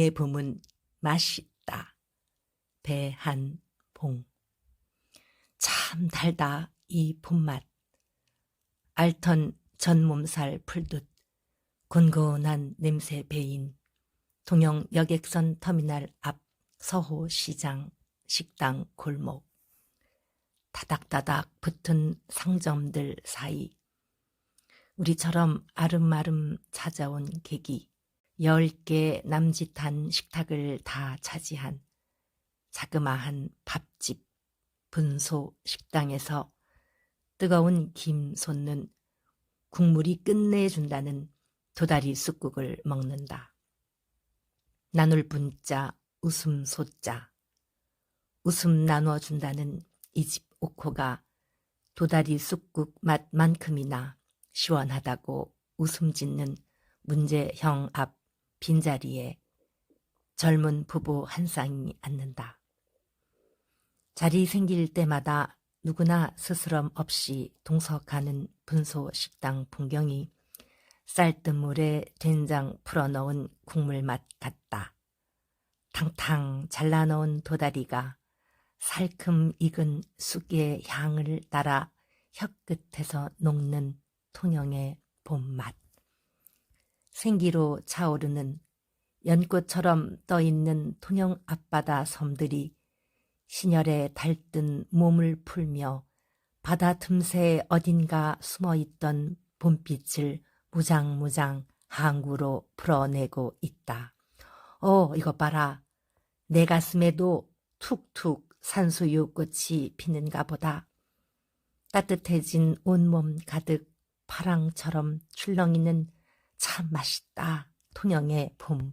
의 봄은 맛있다. 배한봉. 참 달다 이 봄맛. 알턴 전몸살 풀듯 곤곤한 냄새 배인 동영 여객선 터미널 앞 서호 시장 식당 골목. 다닥다닥 붙은 상점들 사이 우리처럼 아름아름 찾아온 객이 열 개 남짓한 식탁을 다 차지한 자그마한 밥집 분소 식당에서 뜨거운 김 솟는 국물이 끝내준다는 도다리 쑥국을 먹는다. 나눌 분자 웃음 소자 웃음 나눠준다는 이집 옥호가 도다리 쑥국 맛만큼이나 시원하다고 웃음 짓는 문제형 앞 빈자리에 젊은 부부 한 쌍이 앉는다. 자리 생길 때마다 누구나 스스럼 없이 동석하는 분소 식당 풍경이 쌀뜨물에 된장 풀어넣은 국물 맛 같다. 탕탕 잘라놓은 도다리가 살큼 익은 쑥의 향을 따라 혀끝에서 녹는 통영의 봄맛. 생기로 차오르는 연꽃처럼 떠있는 통영 앞바다 섬들이 신혈에 달뜬 몸을 풀며 바다 틈새 어딘가 숨어있던 봄빛을 무장무장 항구로 풀어내고 있다. 어, 이것 봐라. 내 가슴에도 툭툭 산수유 꽃이 피는가 보다. 따뜻해진 온몸 가득 파랑처럼 출렁이는 참 맛있다. 통영의 봄.